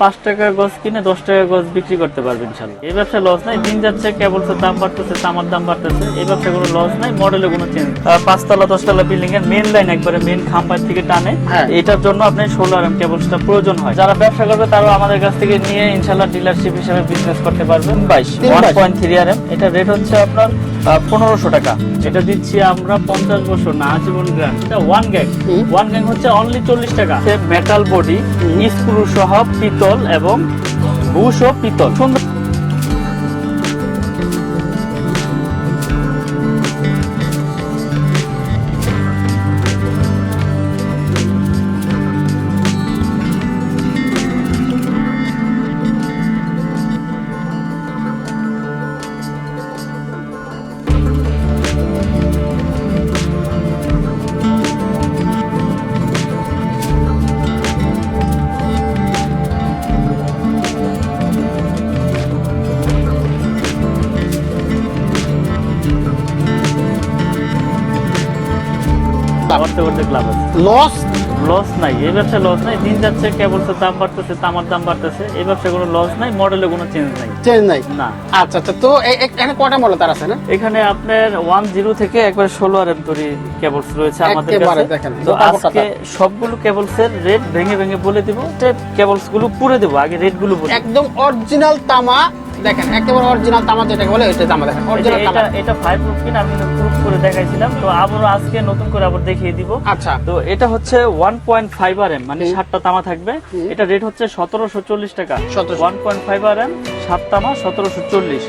পাঁচ টাকা গজ কিনে দশ টাকা গজ বিক্রি করতে পারবেন ইনশাল্লাহ। এই ব্যবসা লস নাই দিন যাচ্ছে কেবলসের দাম বাড়তেছে তামার দাম বাড়তেছে এই ব্যবসা কোনো লস নাই মডেলে কোনো চেঞ্জ পাঁচতলা দশতলা বিল্ডিং এর মেন লাইন একবারে মেন খাম্পার থেকে টানে হ্যাঁ। এটার জন্য আপনার ষোলো আর এম কেবলসটা প্রয়োজন হয়। যারা ব্যবসা করবে তারাও আমাদের কাছ থেকে নিয়ে ইনশাল্লাহ ডিলারশিপ হিসেবে বিজনেস করতে পারবেন বাইশ। One point three R M এটা রেট হচ্ছে আপনার পনেরোশো টাকা। এটা দিচ্ছি আমরা পঞ্চাশ বছর না আজীবন গ্রাম এটা ওয়ান গ্যাং ওয়ান গ্যাং হচ্ছে অনলি চল্লিশ টাকা। Metal body. স্ক্রু সহ পিতল এবং বুশ ও পিতল। সুন্দর লস লস নাই এই ব্যবসা লস নাই দিন যাচ্ছে কেবলসের দাম বাড়তেছে তামার দাম বাড়তেছে এই ব্যবসা কোনো লস নাই মডেলে কোনো চেঞ্জ নাই। চেঞ্জ নাই? না। আচ্ছা আচ্ছা তো এখানে কয়টা মডেল তার আছে না? এখানে আপনার ওয়ান জিরো থেকে একবার ষোলো আর এম তৈরি কেবলস রয়েছে আমাদের কাছে। তো আজকে সবগুলো কেবলস এর রেট ভেঙে ভেঙে বলে দিব কেবলসগুলো পুরে দেবো আগে রেটগুলো একদম অরিজিনাল তামা দেখেন একেবারে অরিজিনাল তামা যেটাকে বলে এটা তামা দেখেন অরিজিনাল তামা এটা এটা ফাইভ প্রুফ কিনা আমি প্রুফ করে দেখাইছিলাম তো আবারও আজকে নতুন করে আবার দেখিয়ে দিব। আচ্ছা। তো এটা হচ্ছে one point five R M মানে। সাতটা তামা থাকবে। এটা রেট হচ্ছে সতেরোশো চল্লিশ টাকা। 1700 one point five R M সাত তামা সতেরোশো চল্লিশ।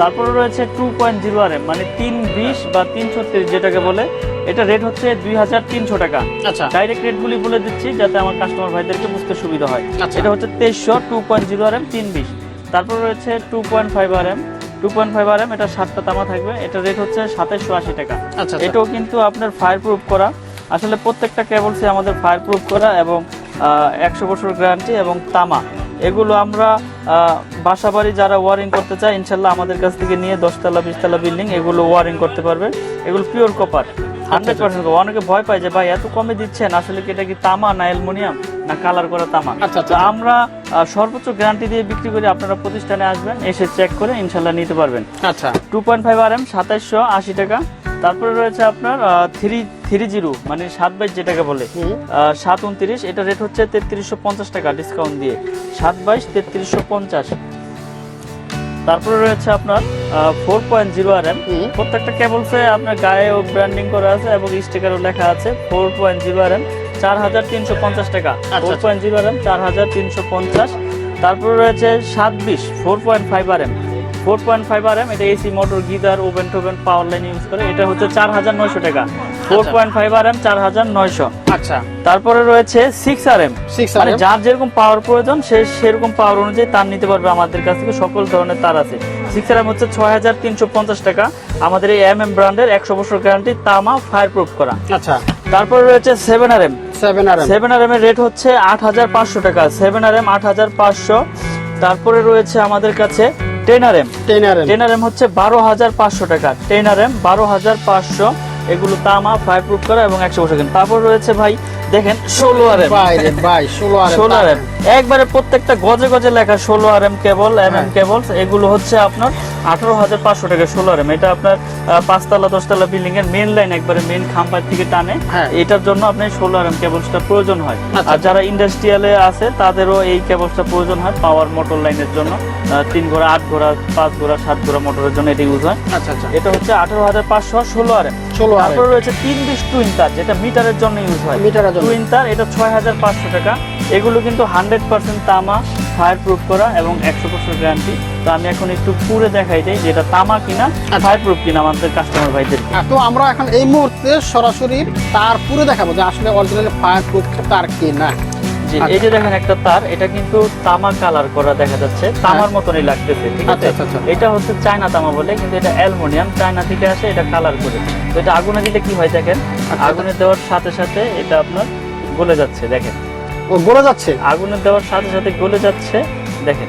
তারপরে রয়েছে two point zero R M মানে তিন বিশ বা তিন ছত্রিশ যেটাকে বলে এটা রেট হচ্ছে দুই হাজার তিনশো টাকা। আচ্ছা। ডাইরেক্ট রেটগুলি বলে দিচ্ছি যাতে আমার কাস্টমার ভাইদেরকে বুঝতে সুবিধা হয়। আচ্ছা। এটা হচ্ছে তেইশশো two point zero R M তিন বিশ। তারপর রয়েছে two point five R M two point five R M এটা সাতটা তামা থাকবে। এটা রেট হচ্ছে সাতাইশশো আশি টাকা। আচ্ছা আচ্ছা। এটাও কিন্তু আপনার ফায়ার প্রুফ করা। আসলে প্রত্যেকটা কেবলসে আমাদের ফায়ার প্রুফ করা এবং একশো বছর গ্যারান্টি এবং তামা। এগুলো আমরা বাসাবাড়ি যারা ওয়ারিং করতে চায় ইনশাল্লাহ আমাদের কাছ থেকে নিয়ে দশতলা বিশতলা বিল্ডিং এগুলো ওয়ারিং করতে পারবে। এগুলো পিওর কপার হান্ড্রেড পার্সেন্ট অনেকে ভয় পায় যে ভাই এত কমে দিচ্ছেন আসলে কি এটা কি তামা না অ্যালুমিনিয়াম? কালার করা তামা আচ্ছা, আচ্ছা। তো আমরা সর্বোচ্চ গ্যারান্টি দিয়ে বিক্রি করি আপনারা প্রতিষ্ঠানে আসবেন এসে চেক করে ইনশাল্লাহ নিতে পারবেন। আচ্ছা। Two point five R M সাতাইশশো আশি টাকা। তারপরে রয়েছে আপনার থ্রি থ্রি জিরো মানে সাত বাইশ যেটাকে বলে। সাত উনত্রিশ এটা রেট হচ্ছে তেত্রিশশো পঞ্চাশ টাকা ডিসকাউন্ট দিয়ে। সাত বাইশ তেত্রিশশো পঞ্চাশ। তারপরে রয়েছে আপনার four point zero R M. প্রত্যেকটা কেবলসে আপনার গায়েও ব্র্যান্ডিং করা আছে এবং স্টিকারও লেখা আছে four point zero R M চার হাজার তিনশো পঞ্চাশ টাকা। Four. Point zero R M চার হাজার তিনশো পঞ্চাশ। তারপরে রয়েছে সাত বিশ four point five R M four point five R M এটা এসি মোটর গিজার ওভেন টোভেন পাওয়ার লাইন ইউজ করে। এটা হচ্ছে চার হাজার নয়শো টাকা। ফোর পয়েন্ট ফাইভ আর এম চার হাজার নয়শো। আচ্ছা। তারপরে রয়েছে সিক্স আর এম মানে যার যেরকম পাওয়ার প্রয়োজন সে সেরকম পাওয়ার অনুযায়ী তার নিতে পারবে। আমাদের কাছ থেকে সকল ধরনের তার আছে। সিক্স আর এম হচ্ছে ছয় হাজার তিনশো পঞ্চাশ টাকা। আমাদের এই এম এম ব্র্যান্ডের একশো বছর গ্যারান্টি তামা ফায়ার প্রুফ করা। আচ্ছা। তারপরে রয়েছে seven R M seven R seven R M এর রেট হচ্ছে আট হাজার পাঁচশো টাকা। সেভেন আর এম আট হাজার পাঁচশো। তারপরে রয়েছে আমাদের কাছে ten R M ten R ten R M হচ্ছে বারো হাজার পাঁচশো টাকা। টেন আর এম বারো হাজার পাঁচশো। এগুলো তামা ফায়ার প্রুফ করা এবং একশো বছর তারপর রয়েছে ভাই দেখেন ষোলো আর এম ষোলো আর এম একবারে প্রত্যেকটা গজে গজে লেখা ষোলো R M cable M M. Cable এগুলো হচ্ছে আপনার আঠারো হাজার পাঁচশো টাকা এম এটা আপনার পাঁচতলা দশতলা বিল্ডিং এর মেন লাইন একবারে মেন খাম্পার থেকে টানে। হ্যাঁ। এটার জন্য আপনার ষোলো আর এম কেবলসটা প্রয়োজন হয়। আচ্ছা। আর যারা ইন্ডাস্ট্রিয়ালে আছে তাদেরও এই কেবলসটা প্রয়োজন হয় পাওয়ার মোটর লাইনের জন্য। তিন ঘোড়া আট ঘোড়া পাঁচ ঘোড়া সাত ঘোড়া মোটরের জন্য এটা ইউজ হয়। আচ্ছা আচ্ছা। এটা হচ্ছে আঠারো হাজার পাঁচশো ষোলো আর ষোলো আর তারপরে রয়েছে তিন বিশ টুইন তার যেটা মিটারের জন্য ইউজ হয়। টুইন তার এটা ছয় হাজার পাঁচশো টাকা। এগুলো কিন্তু হান্ড্রেড পার্সেন্ট তামা ফায়ার প্রুফ করা এবং একশো বছর গ্যারান্টি তো আমি এখন একটু পুরে দেখাই যাই যেটা তামা কিনা ফায়ার প্রুফ কিনা আমাদের কাস্টমার ভাইদের। তো আমরা এখন এই মুহূর্তে সরাসরি তার পুরো দেখাবো যে আসলে অরিজিনাল ফায়ার প্রুফ তার কি না আচ্ছা। এই যে দেখেন একটা তার এটা কিন্তু তামা কালার করা দেখা যাচ্ছে। তামার মতনই লাগতেছে ঠিক আছে? আচ্ছা, আচ্ছা, আচ্ছা। এটা হচ্ছে চায়না তামা বলে কিন্তু এটা অ্যালুমিনিয়াম চায়না থেকে আসে এটা কালার করে। তো এটা আগুনে দিলে কি হয় দেখেন? আচ্ছা। আগুনে দেওয়ার সাথে সাথে এটা আপনার গলে যাচ্ছে দেখেন। ও বলে যাচ্ছে? আগুনে দেওয়ার সাথে সাথে গলে যাচ্ছে দেখেন।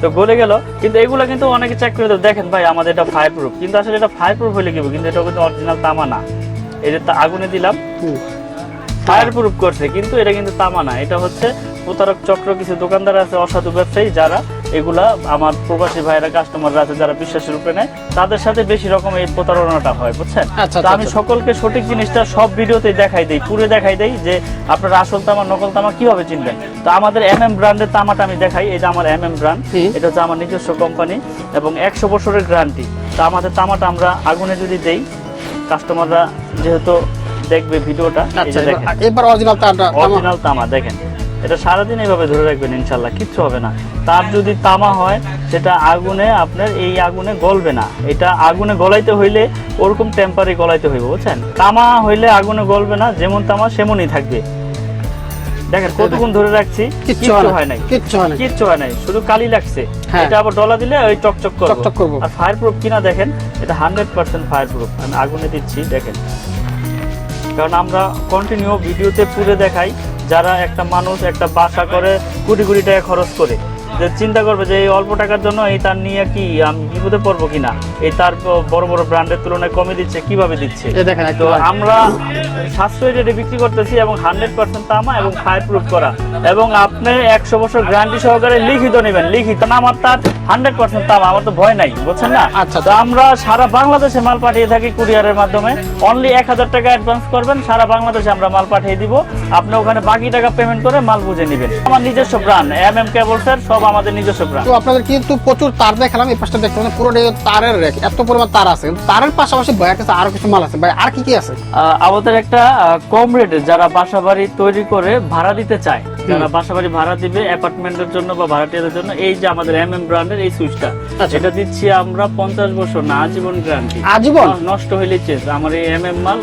তো গলে গেল কিন্তু এগুলো কিন্তু অনেকে চেক করে দেখেন ভাই আমাদের এটা ফায়ার প্রুফ কিন্তু আসলে এটা ফায়ার প্রুফ হলে কি কিন্তু এটা কিন্তু অরিজিনাল তামা না। এই যে তা- আগুনে দিলাম। ফায়ার প্রুফ করছে কিন্তু এটা কিন্তু তামা না। এটা হচ্ছে প্রতারক চক্র কিছু দোকানদার আছে অসাধু ব্যবসায়ী যারা এগুলা আমার প্রবাসী ভাইরা কাস্টমাররা আছে যারা বিশ্বাসের রূপে নেয় তাদের সাথে বেশি রকম এই প্রতারণাটা হয় বুঝছেন? আচ্ছা, আচ্ছা, আমি আচ্ছা। সকলকে সঠিক জিনিসটা সব ভিডিওতেই দেখাই দেই পুরো দেখাই দেই যে আপনার আসল তামা নকল তামা কীভাবে চিনবেন? তো আমাদের এম এম ব্র্যান্ডের তামাটা আমি দেখাই যে আমার এম এম ব্র্যান্ড এটা হচ্ছে আমার নিজস্ব কোম্পানি এবং একশো বছরের গ্যারান্টি তো আমাদের তামাটা আমরা আগুনে যদি দেই কাস্টমাররা যেহেতু দেখবে ভিডিওটা এবার- অরিজিনাল তামা দেখেন। এটা সারাদিন এইভাবে ধরে রাখবেন ইনশাল্লাহ কিচ্ছু হবে না। তার যদি তামা হয় সেটা আগুনে আপনার এই আগুনে গলবে না। এটা আগুনে গলাইতে হইলে ওরকম টেম্পারে গলাইতে হইবে বুঝছেন? তামা হইলে আগুনে গলবে না যেমন তামা সেমনই থাকবে। দেখেন কতক্ষণ ধরে রাখছি কিচ্ছু হয় নাই। কিচ্ছু হয় না। কিচ্ছু হয় নাই শুধু কালি লাগছে। হ্যাঁ। এটা আবার ডলা দিলে ওই চকচক করবে। আর ফায়ার প্রুফ কিনা দেখেন এটা হান্ড্রেড পার্সেন্ট ফায়ার প্রুফ আমি আগুনে দিচ্ছি দেখেন। কারণ আমরা কন্টিনিউ ভিডিওতে পুরে দেখাই। যারা একটা মানুষ একটা বাসা করে কোটি কোটি টাকা খরচ করে। যে চিন্তা করবে যে এই অল্প টাকার জন্য এই তার নিয়ে কি আমি বিপদে পড়ব কিনা? এই তার বড় বড় ব্র্যান্ডের তুলনায় কমে দিচ্ছে কীভাবে দিচ্ছে? তো আমরা সাশ্রয়ী রেটে বিক্রি করতেছি এবং হান্ড্রেড পার্সেন্ট তামা এবং ফায়ার প্রুফ করা। এবং আপনি একশো বছর গ্যারান্টি সহকারে লিখিত নেবেন লিখিত না আমার তার হান্ড্রেড পার্সেন্ট তামা আমার তো ভয় নাই বুঝছেন না? আচ্ছা, তো আমরা সারা বাংলাদেশে মাল পাঠিয়ে থাকি কুরিয়ারের মাধ্যমে। অনলি এক হাজার টাকা অ্যাডভান্স করবেন সারা বাংলাদেশে আমরা মাল পাঠিয়ে দিব। আপনি ওখানে বাকি টাকা পেমেন্ট করে মাল বুঝে নেবেন। আমার নিজস্ব ব্র্যান্ড এম এম কেবলসের সব আমাদের নিজস্ব ব্র্যান্ড তো আপনাদের কিন্তু প্রচুর তার দেখালাম এই পাশটা দেখতে পাচ্ছেন পুরোটাই তারের রেক এত পরিমাণ তার আছে। তারের পাশাপাশি ভাইয়ের কাছে আরও কিছু মাল আছে। ভাই আর কি কি আছে? আমাদের একটা কম রেটে যারা বাসা বাড়ি তৈরি করে ভাড়া দিতে চায় যারা বাসা বাড়ি ভাড়া দিবে অ্যাপার্টমেন্টের জন্য বা ভাড়াটিয়াদের জন্য এই যে আমাদের এম এম ব্র্যান্ডের এই সুইচটা আচ্ছা। এটা দিচ্ছি আমরা পঞ্চাশ বছর না আজীবন গ্যারান্টি আজীবন? নষ্ট হইলে চেঞ্জ। আমার এই এম এম মাল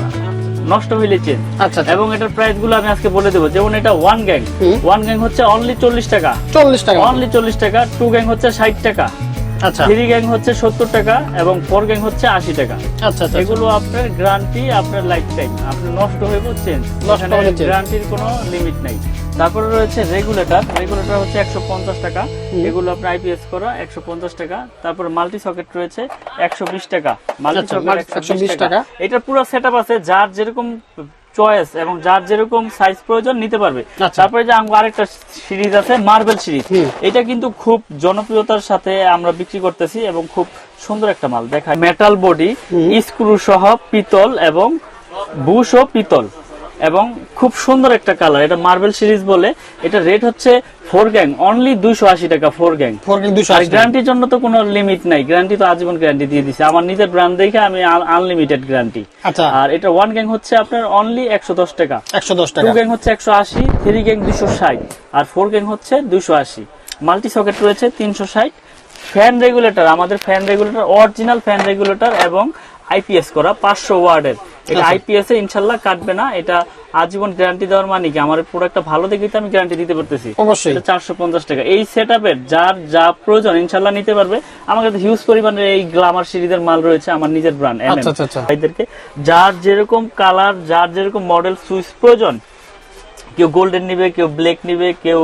নষ্ট হইলে চেঞ্জ আচ্ছা আচ্ছা। এবং এটার প্রাইসগুলো আমি আজকে বলে দেবো। যেমন এটা ওয়ান গ্যাং ওয়ান গ্যাং হচ্ছে অনলি চল্লিশ টাকা। চল্লিশ টাকা। অনলি চল্লিশ টাকা টু গ্যাং হচ্ছে ষাট টাকা। আচ্ছা। থ্রি গ্যাং হচ্ছে সত্তর টাকা এবং ফোর গ্যাং হচ্ছে আশি টাকা। আচ্ছা আচ্ছা এগুলো আপনার গ্যারান্টি আপনার লাইফ টাইম আপনার নষ্ট হয়ে চেঞ্জ গ্যারান্টির কোনো লিমিট নাই। তারপরে রয়েছে রেগুলেটর। রেগুলেটর হচ্ছে একশো পঞ্চাশ টাকা। এগুলো আপনার আইপিএস করা একশো পঞ্চাশ টাকা। তারপরে মাল্টি সকেট রয়েছে একশো বিশ টাকা। মাল্টি আচ্ছা, সকেট একশো বিশ টাকা। এটার পুরো সেট আছে যার যেরকম চয়েস এবং যার যেরকম সাইজ প্রয়োজন নিতে পারবে। আচ্ছা। তারপরে যে আমার আরেকটা সিরিজ আছে মার্বেল সিরিজ এটা কিন্তু খুব জনপ্রিয়তার সাথে আমরা বিক্রি করতেছি এবং খুব সুন্দর একটা মাল। দেখায়। মেটাল বডি স্ক্রু সহ পিতল এবং বুশ ও পিতল। এবং খুব সুন্দর একটা কালার এটা মার্বেল সিরিজ বলে। এটা রেট হচ্ছে ফোর গ্যাং অনলি দুইশো আশি টাকা ফোর গ্যাং ফোর কিন্তু দুশো। গ্যারান্টির জন্য তো কোনো লিমিট নাই। গ্যারান্টি তো আজীবন গ্যারান্টি দিয়ে দিছে। আমার নিজের ব্র্যান্ড দেখে আমি আনলিমিটেড গ্যারান্টি আচ্ছা। আর এটা ওয়ান গ্যাং হচ্ছে আপনার অনলি একশো দশ টাকা। একশো দশ টাকা। টু গ্যাং হচ্ছে একশো আশি থ্রি গ্যাং দুশো ষাট। আর ফোর গ্যাং হচ্ছে দুশো আশি। মাল্টি সকেট রয়েছে তিনশো ষাট। ফ্যান রেগুলেটর আমাদের fan regulator original fan regulator এবং আইপিএস করা পাঁচশো ওয়ার্ডের। এটা আচ্ছা। আইপিএস এ ইনশাল্লাহ কাটবে না। এটা আজীবন গ্যারান্টি দেওয়ার মানে কি? আমার প্রোডাক্টটা ভালো দেখে আমি গ্যারান্টি দিতে পারতেছি। অবশ্যই। এটা চারশো পঞ্চাশ টাকা। এই সেট যার যা প্রয়োজন ইনশাল্লাহ নিতে পারবে। আমার কাছে হিউজ পরিমাণের এই গ্লামার সিরিজের মাল রয়েছে আমার নিজের ব্র্যান্ড আচ্ছা, আচ্ছা, আচ্ছা। ভাইদেরকে। যার যেরকম কালার যার যেরকম মডেল সুইচ প্রয়োজন কেউ গোল্ডেন নিবে কেউ ব্ল্যাক নিবে কেউ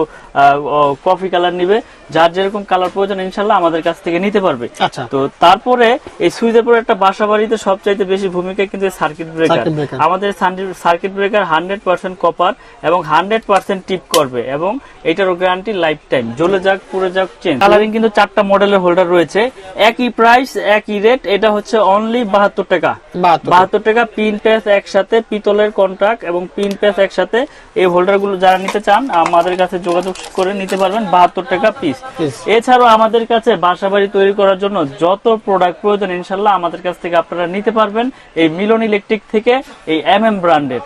কফি কালার নিবে। যার যেরকম কালার প্রয়োজন ইনশাল্লাহ আমাদের কাছ থেকে নিতে পারবে। আচ্ছা। তো তারপরে এই সুইচের পরে একটা বাসা বাড়িতে সবচাইতে বেশি ভূমিকা কিন্তু সার্কিট ব্রেকার আমাদের circuit breaker hundred percent copper এবং হান্ড্রেড পার্সেন্ট টিপ করবে এবং এটারও গ্যারান্টি লাইফ টাইম জ্বলে যাক পুড়ে যাক চেঞ্জ কালারিং কিন্তু চারটা মডেলের হোল্ডার রয়েছে। একই প্রাইস একই রেট এটা হচ্ছে অনলি বাহাত্তর টাকা। বাহাত্তর টাকা। পিন প্যাচ একসাথে পিতলের কন্ট্রাক্ট এবং পিন প্যাচ একসাথে এই হোল্ডারগুলো যারা নিতে চান আমাদের কাছে যোগাযোগ করে নিতে পারবেন বাহাত্তর টাকা পিস। এছাড়াও আমাদের কাছে বাসা বাড়ি তৈরি করার জন্য যত প্রোডাক্ট প্রয়োজন ইনশাল্লাহ আমাদের কাছ থেকে আপনারা নিতে পারবেন এই মিলন ইলেকট্রিক থেকে এই এম এম ব্র্যান্ডের